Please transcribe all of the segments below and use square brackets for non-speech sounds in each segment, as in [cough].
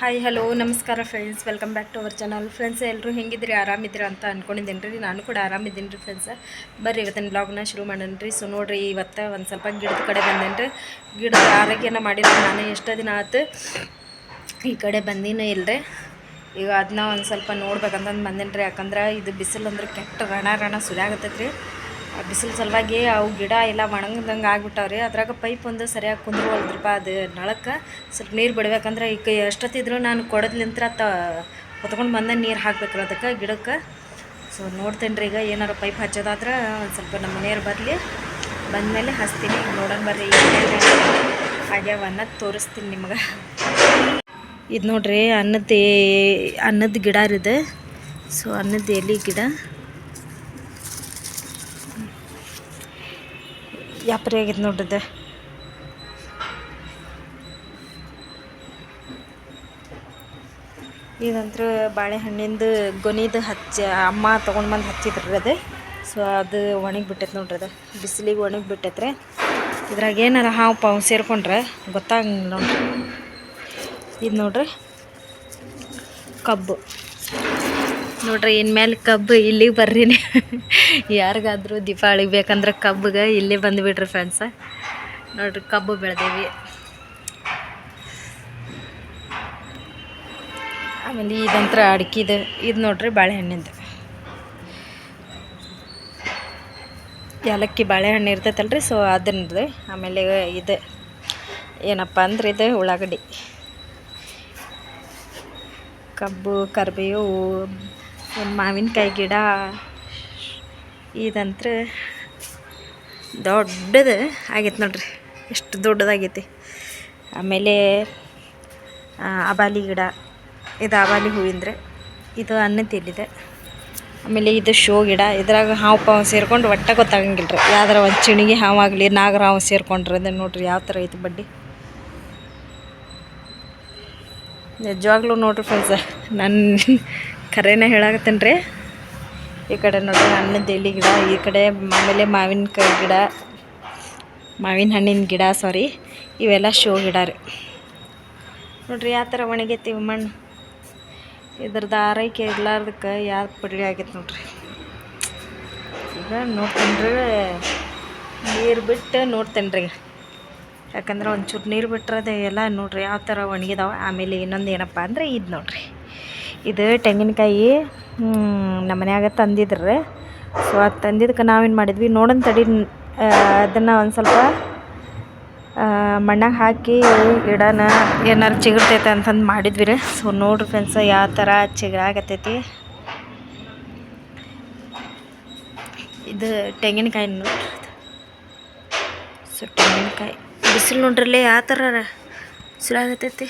Hi hello ನಮಸ್ಕಾರ friends welcome back to our channel friends ಎಲ್ಲರೂ ಹೆಂಗಿದ್ರಿ? ಆರಾಮಿದ್ರಿ ಅಂತ ಅಂದ್ಕೊಂಡಿದ್ದೀನಿ ರೀ ನಾನು ಕೂಡ ಆರಾಮಿದ್ದೀನಿ ರೀ ಫ್ರೆಂಡ್ಸ್ ಬರ್ರಿ, ಇವತ್ತಿನ ಬ್ಲಾಗ್ನ ಶುರು ಮಾಡೋಣ ರೀ ಸೊ ನೋಡಿರಿ, ಇವತ್ತು ಒಂದು ಸ್ವಲ್ಪ ಗಿಡದ ಕಡೆ ಬಂದೇನು ರೀ ಗಿಡದ ಆರೋಗ್ಯನ ಮಾಡಿದ್ರೆ ನಾನು ಎಷ್ಟೋ ದಿನ ಆಯ್ತು ಈ ಕಡೆ ಬಂದಿನೇ ಇಲ್ಲರಿ ಈಗ ಅದನ್ನ ಒಂದು ಸ್ವಲ್ಪ ನೋಡ್ಬೇಕಂತಂದು ಬಂದೇನೆ ರೀ ಯಾಕಂದ್ರೆ ಇದು ಬಿಸಿಲು ಅಂದ್ರೆ ಕೆಟ್ಟ ರಣ ರಣ ಸುರಿಯಾಗತ್ತೈತೆ ರೀ ಬಿಸಿಲು ಸಲುವಾಗಿ ಅವು ಗಿಡ ಎಲ್ಲ ಒಣಗಿದಂಗೆ ಆಗ್ಬಿಟ್ಟಾವ್ರಿ. ಅದ್ರಾಗ ಪೈಪ್ ಒಂದು ಸರಿಯಾಗಿ ಕುಂದ್ರವಲ್ದ್ರಪ್ಪ ಅದು ನಳಕ್ಕೆ. ಸ್ವಲ್ಪ ನೀರು ಬಿಡ್ಬೇಕಂದ್ರೆ ಈಗ ಎಷ್ಟೊತ್ತಿದ್ರು ನಾನು ಕೊಡದ್ಲಿಂತ್ರ ತ ಹೊತ್ಕೊಂಡು ಬಂದ ನೀರು ಹಾಕ್ಬೇಕಲ್ಲ ಅದಕ್ಕೆ ಗಿಡಕ್ಕೆ. ಸೊ ನೋಡ್ತೇನೆ ರೀ ಈಗ ಏನಾರು ಪೈಪ್ ಹಚ್ಚೋದಾದ್ರೆ ಒಂದು ಸ್ವಲ್ಪ ನಮ್ಮ ನೀರು ಬರಲಿ. ಬಂದಮೇಲೆ ಹಚ್ತೀನಿ. ನೋಡೋಣ ಬರ್ರಿ ಆಗ್ಯಾವ ಅನ್ನೋದು ತೋರಿಸ್ತೀನಿ ನಿಮ್ಗೆ. ಇದು ನೋಡ್ರಿ ಅನ್ನದ ಅನ್ನದ ಗಿಡ ಇದೆ. ಸೊ ಅನ್ನದ ಎಲೆ ಗಿಡ. ಯಾಪ್ರಿ ಆಗೈತೆ ನೋಡಿದ್ದೆ ಇದಂತ್ರ ಬಾಳೆಹಣ್ಣಿಂದು ಗೊನಿದು ಹಚ್ಚಿ, ಅಮ್ಮ ತೊಗೊಂಡು ಬಂದು ಹಚ್ಚಿದ್ರಿ ಅದು. ಸೊ ಅದು ಒಣಗಿ ಬಿಟ್ಟೈತೆ ನೋಡ್ರಿ ಅದು. ಬಿಸಿಲಿಗೆ ಒಣಗಿ ಬಿಟ್ಟೈತ್ರಿ. ಇದ್ರಾಗ ಏನಾರ ಹಾವು ಪಾವು ಸೇರ್ಕೊಂಡ್ರೆ ಗೊತ್ತಾಗಂಗಿಲ್ಲ ನೋಡ್ರಿ. ಇದು ನೋಡ್ರಿ. ಕಬ್ಬು. ನೋಡ್ರಿ, ಇನ್ಮೇಲೆ ಕಬ್ಬು ಇಲ್ಲಿಗೆ ಬರ್ರಿ ಯಾರಿಗಾದ್ರೂ ದೀಪಾವಳಿಗೆ ಬೇಕಂದ್ರೆ ಕಬ್ಬಿಗೆ ಇಲ್ಲಿ ಬಂದುಬಿಡ್ರಿ ಫ್ರೆಂಡ್ಸ ನೋಡ್ರಿ, ಕಬ್ಬು ಬೆಳೆದೇವಿ. ಆಮೇಲೆ ಇದಂತ್ರ ಅಡ್ಕಿದು ಇದು ನೋಡ್ರಿ ಬಾಳೆಹಣ್ಣಿಂದು. ಏಲಕ್ಕಿ ಬಾಳೆಹಣ್ಣು ಇರ್ತೈತಲ್ರಿ ಸೊ ಅದನ್ನದು ಆಮೇಲೆ ಇದು ಏನಪ್ಪ ಅಂದ್ರೆ ಇದು ಉಳ್ಳಾಗಡ್ಡಿ. ಕಬ್ಬು, ಕರಿಬೇವು ಒಂದು ಮಾವಿನಕಾಯಿ ಗಿಡ. ಇದಂತ್ರ ದೊಡ್ಡದು ಆಗೈತೆ ನೋಡ್ರಿ. ಎಷ್ಟು ದೊಡ್ಡದಾಗೈತಿ. ಆಮೇಲೆ ಅಬಾಲಿ ಗಿಡ. ಇದು ಅಬಾಲಿ ಹೂವಿಂದ್ರೆ ಇದು ಅನ್ನ ಎಲ್ಲಿದೆ ಆಮೇಲೆ ಇದು ಶೋ ಗಿಡ. ಇದ್ರಾಗ ಹಾವು ಪಾವು ಸೇರ್ಕೊಂಡು ಒಟ್ಟ ಗೊತ್ತಾಗಂಗಿಲ್ಲ ರೀ ಯಾವ್ದಾರ ಒಂದು ಚಿಣಿಗೆ ಹಾವಾಗಲಿ, ನಾಗರ ಹಾವು ಸೇರ್ಕೊಂಡ್ರೆ ಅದನ್ನು ನೋಡ್ರಿ ಯಾವ ಥರ ಐತಿ ಬಡ್ಡಿ. ನಿಜವಾಗ್ಲೂ ನೋಡ್ರಿ ಫ್ರೆಂಡ್ಸ ನನ್ನ ಕರೆನ ಹೇಳಾಕತ್ತೇನೆ ರೀ ಈ ಕಡೆ ನೋಡ್ರಿ ಹಣ್ಣದ ಎಲೆ ಗಿಡ, ಈ ಕಡೆ ಆಮೇಲೆ ಮಾವಿನಕಾಯಿ ಗಿಡ, ಮಾವಿನ ಹಣ್ಣಿನ ಗಿಡ ಸಾರಿ ಇವೆಲ್ಲ ಶೋ ಗಿಡ ರೀ. ನೋಡ್ರಿ ಯಾವ ಥರ ಒಣಗೈತಿ ಮಣ್ಣು ಇದ್ರದ್ದು ಆರೈಕೆ ಇರ್ಲಾರ್ದಕ್ಕೆ ಯಾವ ಪಡಿ ಆಗೈತೆ ನೋಡ್ರಿ. ಈಗ ನೋಡ್ತೇನೆ ರೀ ನೀರು ಬಿಟ್ಟು ನೋಡ್ತೇನೆ ರೀ ಯಾಕಂದ್ರೆ ಒಂಚೂರು ನೀರು ಬಿಟ್ಟರೆ ಅದು ಎಲ್ಲ ನೋಡ್ರಿ ಯಾವ ಥರ ಒಣಗಿದಾವೆ. ಆಮೇಲೆ ಇನ್ನೊಂದು ಏನಪ್ಪ ಅಂದರೆ ಇದು ನೋಡ್ರಿ. ಇದು ತೆಂಗಿನಕಾಯಿ ನಮ್ಮ ಮನ್ಯಾಗ ತಂದಿದ್ರಿ. ಸೊ ಅದು ತಂದಿದ್ದಕ್ಕೆ ನಾವೇನು ಮಾಡಿದ್ವಿ ನೋಡೋಣ ತಡಿ ಅದನ್ನು ಒಂದು ಸ್ವಲ್ಪ ಮಣ್ಣಾಗ ಹಾಕಿ ಗಿಡನ ಏನಾರು ಚಿಗುರ್ತೈತೆ ಅಂತಂದು ಮಾಡಿದ್ವಿ ರೀ ಸೊ ನೋಡ್ರಿ ಫ್ರೆಂಡ್ಸ ಯಾವ ಥರ ಚಿಗುರಾಗತ್ತೈತಿ ಇದು ತೆಂಗಿನಕಾಯಿ ನೋಡ್ರಿ ಸೊ ತೆಂಗಿನಕಾಯಿ. ಬಿಸಿಲು ನೋಡ್ರಲ್ಲೇ ಯಾವ ಥರ ಸುಲಾಗತ್ತೈತಿ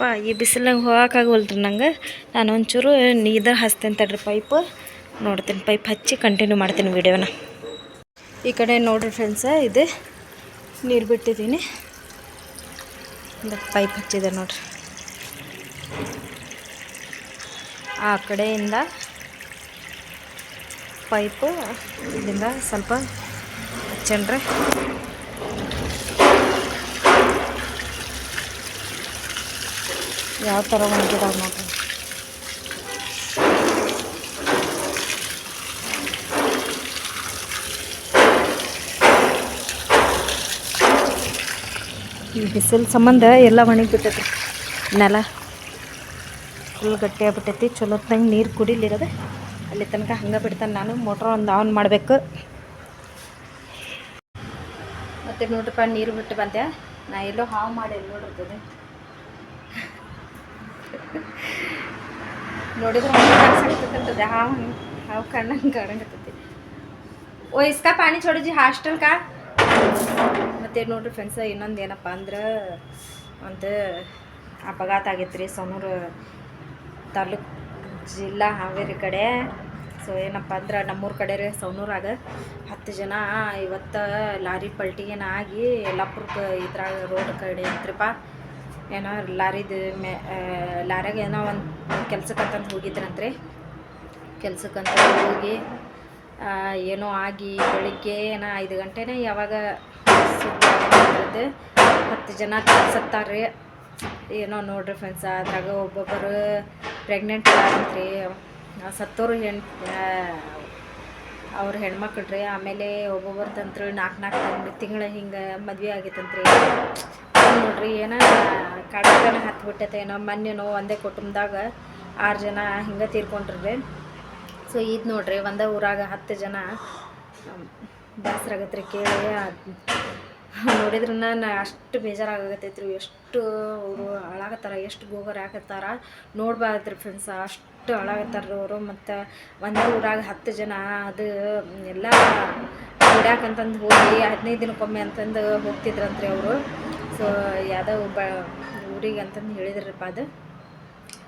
ಅಪ್ಪ, ಈ ಬಿಸಿಲಾಗ ಹೋಗೋಕ್ಕಾಗವಲ್ರಿ ನಂಗೆ? ನಾನು ಒಂಚೂರು ನೀರು ಹಚ್ತೇನೆ ತಡ್ರಿ ಪೈಪ್. ನೋಡ್ತೀನಿ ಪೈಪ್ ಹಚ್ಚಿ ಕಂಟಿನ್ಯೂ ಮಾಡ್ತೀನಿ ವಿಡಿಯೋನ. ಈ ಕಡೆ ನೋಡ್ರಿ ಫ್ರೆಂಡ್ಸ ಇದು ನೀರು ಬಿಟ್ಟಿದ್ದೀನಿ. ಪೈಪ್ ಹಚ್ಚಿದೆ ನೋಡ್ರಿ. ಆ ಕಡೆಯಿಂದ ಪೈಪು, ಇಲ್ಲಿಂದ ಸ್ವಲ್ಪ ಹಚ್ಚೇನ್ರಿ. ಯಾವ ಥರ ಒಣಗಿದಾವೆ ನೋಡ್ರಿ. ಈ ಬಿಸಿಲು ಸಂಬಂಧ ಎಲ್ಲ ಒಣಗಿಬಿಟ್ಟೈತಿ ನೆಲ ಫುಲ್ ಗಟ್ಟಿ ಆಗ್ಬಿಟ್ಟೈತಿ. ಚಲೋತ್ನಂಗೆ ನೀರು ಕುಡಿಲಿರೋದು ಅಲ್ಲಿ ತನಕ ಹಂಗೆ ಬಿಡ್ತಾನೆ ನಾನು. ಮೋಟ್ರ್ ಒಂದು ಆನ್ ಮಾಡಬೇಕು. ಮತ್ತು ನೋಡ್ರಪ್ಪ, ನೀರು ಬಿಟ್ಟು ಬಂದೆ ನಾ ಎಲ್ಲೋ ಹಾವು ಮಾಡಿ ನೋಡಿರ್ತದೆ ನೋಡಿದ್ರೆ ಹಾವು ಹಾವು ಕಣ್ಣಂಗೆ ಕಾಣಕತ್ತೈತಿ. ಓ, ಇಸ್ಕಾ ಪಾನಿ छोड़ो ಹಾಸ್ಟೆಲ್ ಕಾ? ಮತ್ತೆ ನೋಡ್ರಿ ಫ್ರೆಂಡ್ಸ ಇನ್ನೊಂದು ಏನಪ್ಪ ಅಂದ್ರೆ, ಒಂದು ಅಪಘಾತ ಆಗೈತೆ ರೀ ಸೊನ್ನೂರು ತಾಲೂಕು ಜಿಲ್ಲಾ ಹಾವೇರಿ ಕಡೆ. ಸೊ ಏನಪ್ಪ ಅಂದ್ರೆ ನಮ್ಮೂರ ಕಡೆ ರೀ ಸೌನೂರಾಗ ಹತ್ತು ಜನ ಇವತ್ತು ಲಾರಿ ಪಲ್ಟಿಗೇನ ಆಗಿ ಯಲ್ಲಾಪುರಕ್ಕೆ ಇದ್ರಾಗ ರೋಡ್ ಕಡೆ ಐತ್ರಿಪ್ಪ ಏನೋ ಲಾರಿದು ಮೇ ಲಾರ್ಯಾಗ ಏನೋ ಒಂದು ಕೆಲ್ಸಕ್ಕಂತಂದು ಹೋಗಿದ್ರಂತ್ರಿ. ಕೆಲ್ಸಕ್ಕಂತ ಹೋಗಿ ಏನೋ ಆಗಿ ಬೆಳಿಗ್ಗೆ ಏನೋ ಐದು ಗಂಟೆನೇ ಯಾವಾಗ ಸುದ್ದಿ ಹತ್ತು ಜನ ಸತ್ತಾರ್ರಿ ಏನೋ ನೋಡ್ರಿ ಫ್ರೆಂಡ್ಸ್ ಅದ್ರಾಗ ಒಬ್ಬೊಬ್ಬರು ಪ್ರೆಗ್ನೆಂಟ್ ಆಗಂತ್ರಿ ಸತ್ತೋರು ಹೆಣ್ಣು ಅವ್ರ ಹೆಣ್ಮಕ್ಳು ರೀ. ಆಮೇಲೆ ಒಬ್ಬೊಬ್ಬರು ತಂತ್ರಿ ನಾಲ್ಕು ನಾಲ್ಕು ತಿಂಗಳ ಹಿಂಗೆ ಮದುವೆ ಆಗೈತಂತ್ರಿ ನೋಡ್ರಿ, ಏನೋ ಹತ್ತು ಬಿಟ್ಟೈತೆ ಏನೋ ಮೊನ್ನೆನೋ ಒಂದೇ ಕುಟುಂಬದಾಗ ಆರು ಜನ ಹಿಂಗೆ ತೀರ್ಕೊಂಡ್ರಿ ಸೊ ಇದು ನೋಡ್ರಿ, ಒಂದೇ ಊರಾಗ ಹತ್ತು ಜನ ಬೇಸರಾಗತ್ರಿ ಕೇಳಿ ನೋಡಿದ್ರೆ ನಾನು ಅಷ್ಟು ಬೇಜಾರಾಗತ್ತೈತ್ರಿ ಎಷ್ಟು ಅವರು ಹಾಳಾಗತ್ತಾರ ಎಷ್ಟು ಗೋಗರ್ ಹಾಕತ್ತಾರ. ನೋಡ್ಬಾರ್ದ್ರಿ ಫ್ರೆಂಡ್ಸ್ ಅಷ್ಟು ಹಾಳಾಗತ್ತಾರ್ರಿ ಅವರು, ಮತ್ತು ಒಂದೇ ಊರಾಗ ಹತ್ತು ಜನ, ಅದು ಎಲ್ಲ ಬಿಡಾಕಂತಂದು ಹೋಗಿ, ಹದಿನೈದು ದಿನಕ್ಕೊಮ್ಮೆ ಅಂತಂದು ಹೋಗ್ತಿದ್ರಂತ್ರಿ ಅವರು. ಸೊ, ಯಾವುದೋ ಒಬ್ಬ ಊರಿಗೆ ಅಂತಂದು ಹೇಳಿದ್ರಪ್ಪ ಅದು.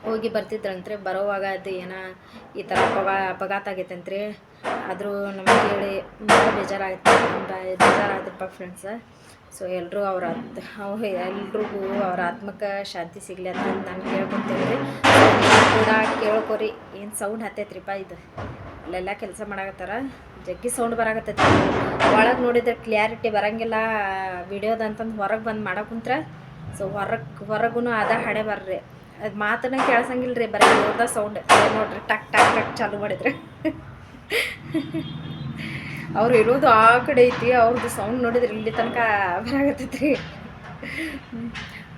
ಹೋಗಿ ಬರ್ತಿದ್ರಂತ್ರಿ, ಬರೋವಾಗ ಅದು ಏನೋ ಈ ಥರ ಅಪಘಾ, ಅಪಘಾತ ಆಗೈತಂತ್ರಿ ಆದರೂ ನಮಗೆ ಕೇಳಿ ಭಾಳ ಬೇಜಾರಾಯ್ತು ಬೇಜಾರಾದಪ್ಪ ಫ್ರೆಂಡ್ಸ ಸೊ ಎಲ್ಲರೂ ಅವ್ರ ಆತ್, ಅವ್ರು ಎಲ್ರಿಗೂ ಅವ್ರ ಆತ್ಮಕ್ಕೆ ಶಾಂತಿ ಸಿಗಲಿ ಅಂತ ನಾನು ಕೇಳ್ಕೊತೀನಿ ರೀ. ಕೂಡ ಕೇಳ್ಕೊರಿ, ಏನು ಸೌಂಡ್ ಹತ್ತೈತ್ರಿಪ್ಪ ಇದು. ಅಲ್ಲೆಲ್ಲ ಕೆಲಸ ಮಾಡಾಕತ್ತಾರ. ಜಗ್ಗಿ ಸೌಂಡ್ ಬರಾಕತ್ತೈತಿ ಒಳಗೆ ನೋಡಿದ್ರೆ ಕ್ಲಿಯಾರಿಟಿ ಬರಂಗಿಲ್ಲ. ವಿಡಿಯೋದ ಅಂತಂದು ಹೊರಗೆ ಬಂದು ಮಾಡೋ ಕುಂತ್ರ ಸೊ ಹೊರಗೆ ಹೊರಗೂ ಅದ ಹಣೆ ಬರ್ರಿ. ಅದು ಮಾತನ್ನ ಕೇಳ್ಸಂಗಿಲ್ಲ ರೀ ಬರೀ ಓದ ಸೌಂಡ್ ನೋಡ್ರಿ, ಟಕ್ ಟಕ್ ಟಕ್ ಚಾಲು ಮಾಡಿದ್ರೆ. ಅವ್ರು ಇರೋದು ಆ ಕಡೆ ಐತಿ ಅವ್ರದ್ದು ಸೌಂಡ್ ನೋಡಿದ್ರೆ ಇಲ್ಲಿ ತನಕ ಬರಾಗತ್ತೈತ್ರಿ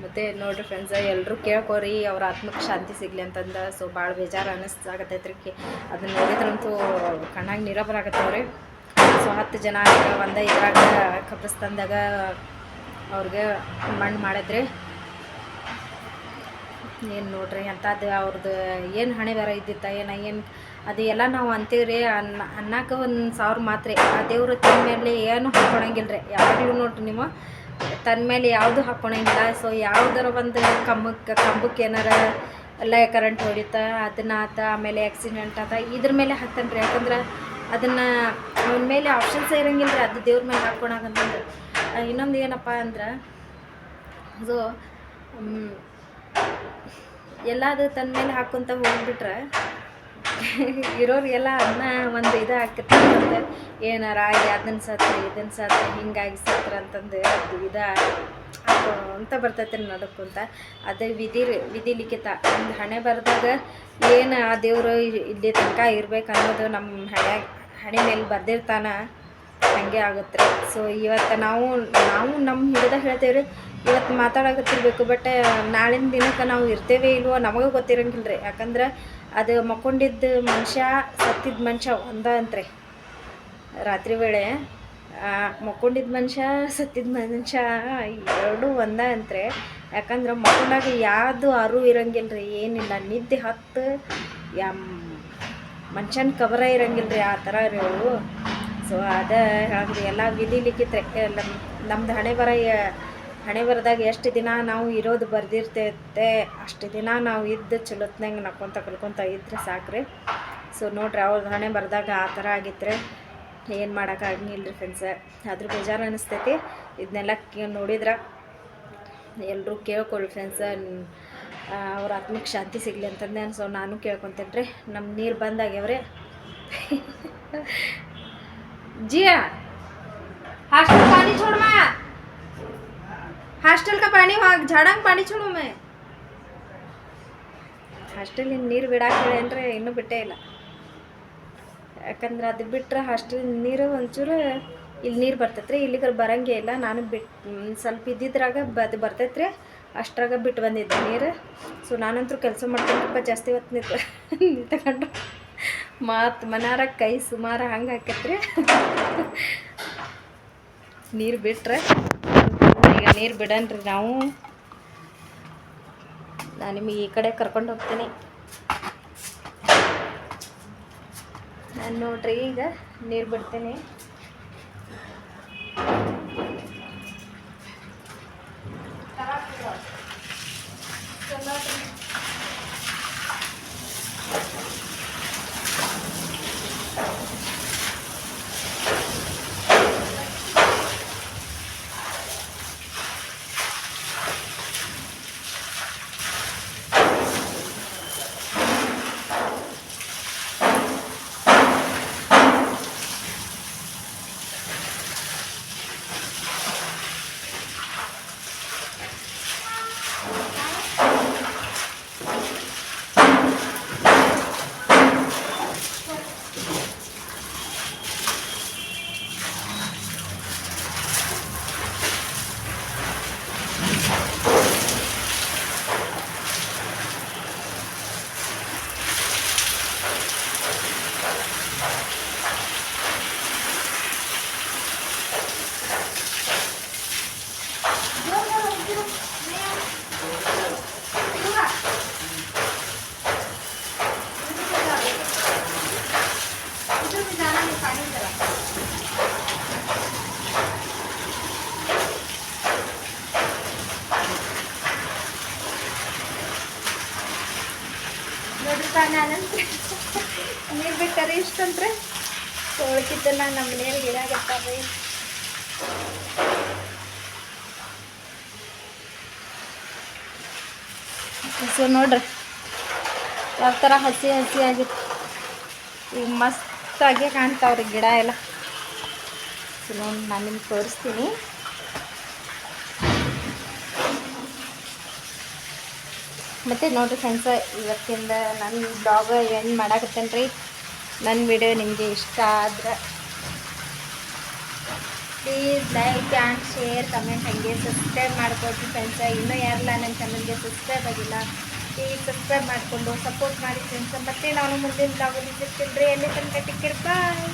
ಮತ್ತು ನೋಡ್ರಿ ಫ್ರೆಂಡ್ಸ್ ಎಲ್ಲರೂ ಕೇಳ್ಕೊರಿ, ಅವ್ರ ಆತ್ಮಕ್ಕೆ ಶಾಂತಿ ಸಿಗಲಿ ಅಂತಂದು ಸೊ ಭಾಳ ಬೇಜಾರು ಅನ್ನಿಸ್ತಾಗತ್ತೈತ್ರಿ ಅದನ್ನ ನೋಡಿದ್ರಂತೂ ಕಣ್ಣಾಗ ನೀರ ಬರಾಕತ್ತವ್ರಿ. ಸೊ ಹತ್ತು ಜನ ಒಂದು ಇದ್ರಾಗ ಕಬ್ರಸ್ತಾನ್ದಾಗ ಅವ್ರಿಗೆ ಮಣ್ಣು ಮಾಡಿದ್ರಿ. ಏನು ನೋಡ್ರಿ ಅಂಥದ್ದು ಅವ್ರದ್ದು ಏನು ಹಣೆ ಬೇರೆ ಇದ್ದಿತ್ತ, ಏನ ಏನು ಅದು ಎಲ್ಲ ನಾವು ಅಂತೀವಿ ರೀ. ಅನ್ನ, ಅನ್ನಕ್ಕೆ ಒಂದು ಸಾವಿರ ಮಾತ್ರೆ. ಆ ದೇವರು ತನ್ನ ಮೇಲೆ ಏನು ಹಾಕ್ಕೊಳಂಗಿಲ್ಲ ರೀ ಯಾವಾಗಲೂ ನೋಡ್ರಿ ನೀವು. ತನ್ನ ಮೇಲೆ ಯಾವುದು ಹಾಕ್ಕೊಳಂಗಿಲ್ಲ ಸೊ ಯಾವ್ದಾರ ಒಂದು ಕಂಬಕ್ಕೆ ಕಂಬಕ್ಕೆ ಏನಾರ ಎಲ್ಲ ಕರೆಂಟ್ ಹೊಡಿತ ಅದನ್ನ ಆತ, ಆಮೇಲೆ ಆಕ್ಸಿಡೆಂಟ್ ಆತ, ಇದ್ರ ಮೇಲೆ ಹಾಕ್ತಾನೆ ರೀ ಯಾಕಂದ್ರೆ ಅದನ್ನು ಅವನ ಮೇಲೆ ಆಪ್ಷನ್ಸ್ ಇರೋಂಗಿಲ್ಲ ರೀ ಅದು ದೇವ್ರ ಮೇಲೆ ಹಾಕ್ಕೊಳಕಂತಂದ್ರೆ ಇನ್ನೊಂದು ಏನಪ್ಪ ಅಂದ್ರೆ, ಸೊ ಎಲ್ಲದು ತನ್ನ ಮೇಲೆ ಹಾಕ್ಕೊಂತ ಹೋಗ್ಬಿಟ್ರೆ [laughs] ಇರೋರಿಗೆಲ್ಲ ಅದನ್ನ ಒಂದು ಇದು ಹಾಕಿರ್ತಾರೆ ಅಂತಂದು ಏನಾರ ಆಗಿ ಅದನ್ನ ಸತ್ರಿ ಇದನ್ನ ಸತ್ರಿ, ಹಿಂಗಾಗಿ ಸತ್ರ ಅಂತಂದು ಅದು ಇದು ಅಂತ ಬರ್ತೈತೆ ನಡಕ್ಕಂತ ಅದೇ ವಿಧಿ ವಿಧಿ ಲಿಖಿತ. ಒಂದು ಹಣೆ ಬರೆದಾಗ ಏನು ಆ ದೇವರು ಇಲ್ಲಿ ತನಕ ಇರ್ಬೇಕು ಅನ್ನೋದು ನಮ್ಮ ಹಣೆ ಹಣೆ ಮೇಲೆ ಬರ್ದಿರ್ತಾನ, ಹಾಗೆ ಆಗುತ್ತೆ. ಸೊ ಇವತ್ತು ನಾವು ನಾವು ನಮ್ಮ ಹಿಡಿದ ಹೇಳ್ತೇವೆ ರೀ ಇವತ್ತು ಮಾತಾಡಕತ್ತಿರ್ಬೇಕು ಬಟ್ ನಾಳಿನ ದಿನಕ್ಕೆ ನಾವು ಇರ್ತೇವೆ ಇಲ್ವೋ ನಮಗೂ ಗೊತ್ತಿರಂಗಿಲ್ಲ ರೀ ಯಾಕಂದ್ರೆ ಅದು ಮಕ್ಕೊಂಡಿದ್ದ ಮನುಷ್ಯ ಸತ್ತಿದ್ದ ಮನುಷ್ಯ ಒಂದ ಅಂತ್ರಿ. ರಾತ್ರಿ ವೇಳೆ ಮಕ್ಕೊಂಡಿದ್ದ ಮನುಷ್ಯ ಸತ್ತಿದ್ದ ಮನುಷ್ಯ ಎರಡೂ ಒಂದ ಅಂತ್ರಿ. ಯಾಕಂದ್ರೆ ಮಕ್ಕೊಂಡಾಗ ಯಾವುದು ಅರು ಇರಂಗಿಲ್ಲ ರೀ ಏನಿಲ್ಲ. ನಿದ್ದೆ ಹತ್ತು ಯಾ ಮನುಷ್ಯನ ಕಬರ ಇರಂಗಿಲ್ಲ ರೀ ಆ ಥರ ರೀ ಅವು ಸೊ ಅದ ಹೇಳದ್ರಿ ಎಲ್ಲ ವಿಧಿ ಲಿಖಿತ್ರೆ. ಎಲ್ಲ ನಮ್ದು ಹಣೆ ಬರ ಹಣೆ ಬರದಾಗ ಎಷ್ಟು ದಿನ ನಾವು ಇರೋದು ಬರ್ದಿರ್ತೈತೆ, ಅಷ್ಟು ದಿನ ನಾವು ಇದ್ದು ಚಲೋತ್ನಂಗೆ ನಕ್ಕೊಂತ ಕಲ್ಕೊಂತ ಇದ್ರೆ ಸಾಕ್ರಿ. ಸೊ ನೋಡ್ರಿ ಅವ್ರದ್ದು ಹಣೆ ಬರೆದಾಗ ಆ ಥರ ಆಗಿದ್ರೆ ಏನು ಮಾಡೋಕ್ಕಾಗಂಗಿಲ್ಲ ರೀ ಫ್ರೆಂಡ್ಸ ಅದ್ರ ಬೇಜಾರು ಅನಿಸ್ತೈತಿ. ಇದನ್ನೆಲ್ಲ ನೋಡಿದ್ರೆ ಎಲ್ಲರೂ ಕೇಳ್ಕೊಳ್ಳಿ ಫ್ರೆಂಡ್ಸ ಅವ್ರ ಆತ್ಮಕ್ಕೆ ಶಾಂತಿ ಸಿಗಲಿ ಅಂತಂದೆ ಸೊ ನಾನು ಕೇಳ್ಕೊತೇನೆ ರೀ ನಮ್ಮ ನೀರು ಬಂದಾಗ್ಯವ್ರಿ जिया हॉस्टल पानी छोड़ मैं हॉस्टल का पानी वहाँ झाड़ा में पानी छोड़ू मैं ಹಾಸ್ಟೆಲಿನ ನೀರು ಬಿಡಾಕ ಹೇಳೇನ್ರಿ ಇನ್ನೂ ಬಿಟ್ಟೇ ಇಲ್ಲ ಯಾಕಂದ್ರೆ ಅದು ಬಿಟ್ರೆ ಹಾಸ್ಟೆಲಿನ ನೀರು ಒಂಚೂರು ಇಲ್ಲಿ ನೀರು ಬರ್ತೈತ್ರಿ ಇಲ್ಲಿಗೆ ಬರಂಗೇ ಇಲ್ಲ ನಾನು ಬಿಟ್ಟು ಸ್ವಲ್ಪ ಇದ್ದಿದ್ರಾಗ ಬ ಅದು ಬರ್ತೈತ್ರಿ ಅಷ್ಟ್ರಾಗ ಬಿಟ್ಟು ಬಂದಿದ್ದೆ. ನೀರು? ಸೊ ನಾನಂತೂ ಕೆಲಸ ಮಾಡ್ಕೊಂಡ್ರಪ್ಪ ಜಾಸ್ತಿ ಹೊತ್ತು ನಿಂತು [laughs] ನಿಂತ್ಕೊಂಡ್ರು. ಮಾತು ಮನಾರ ಕೈ ಸುಮಾರು ಹಂಗೆ ಹಾಕತ್ರಿ. [laughs] ನೀರು ಬಿಟ್ರೆ? ಈಗ ನೀರು ಬಿಡನ್ರಿ ನಾವು. ನಾನು ನಿಮಗೆ ಈ ಕಡೆ ಕರ್ಕೊಂಡು ಹೋಗ್ತೀನಿ. ನಾನು ನೋಡ್ರಿ ಈಗ ನೀರು ಬಿಡ್ತೀನಿ. Gracias. ಇಷ್ಟಂದ್ರೆ ತೊಳ್ಕಿದ್ದನ್ನ ನಮ್ಮ ಮನೆಯಲ್ಲಿ ಗಿಡಾಗತ್ತಾವೆ. ಸೊ ನೋಡ್ರಿ. ಯಾವ ಥರ ಹಸಿ ಹಸಿ ಆಗಿತ್ತು. ಈಗ ಮಸ್ತಾಗೆ ಕಾಣ್ತಾವ್ರಿ ಗಿಡ ಎಲ್ಲ. ಸೊ ನೋಡಿ, ನಾನು ನಿಮ್ಗೆ ತೋರಿಸ್ತೀನಿ. ಮತ್ತು ನೋಡಿರಿ ಫ್ರೆಂಡ್ಸ ಇವತ್ತಿಂದ ನನ್ನ ಬ್ಲಾಗ್ ಏನು ಮಾಡಾಕತ್ತೇನೆ ರೀ ನನ್ನ ವಿಡಿಯೋ ನಿಮಗೆ ಇಷ್ಟ ಆದ್ರೆ please like and share, comment ಹಾಗೆ ಸಬ್ಸ್ಕ್ರೈಬ್ ಮಾಡ್ಕೊಡ್ತೀನಿ ಫ್ರೆಂಡ್ಸ ಇನ್ನೂ ಯಾರಲ್ಲ ನನ್ನ ಚಾನಲ್ಗೆ ಸಬ್ಸ್ಕ್ರೈಬ್ ಆಗಿಲ್ಲ ಪ್ಲೀಸ್ ಸಬ್ಸ್ಕ್ರೈಬ್ ಮಾಡಿಕೊಂಡು ಸಪೋರ್ಟ್ ಮಾಡಿ ಫ್ರೆಂಡ್ಸ ಮತ್ತೆ ನಾನು ಮುಂದಿನ ಬ್ಲಾಗಲ್ಲಿ ರೀ. ಎಲ್ಲಿ ತನಕ ಟಿಕೆಟ್ ಬಾಯ್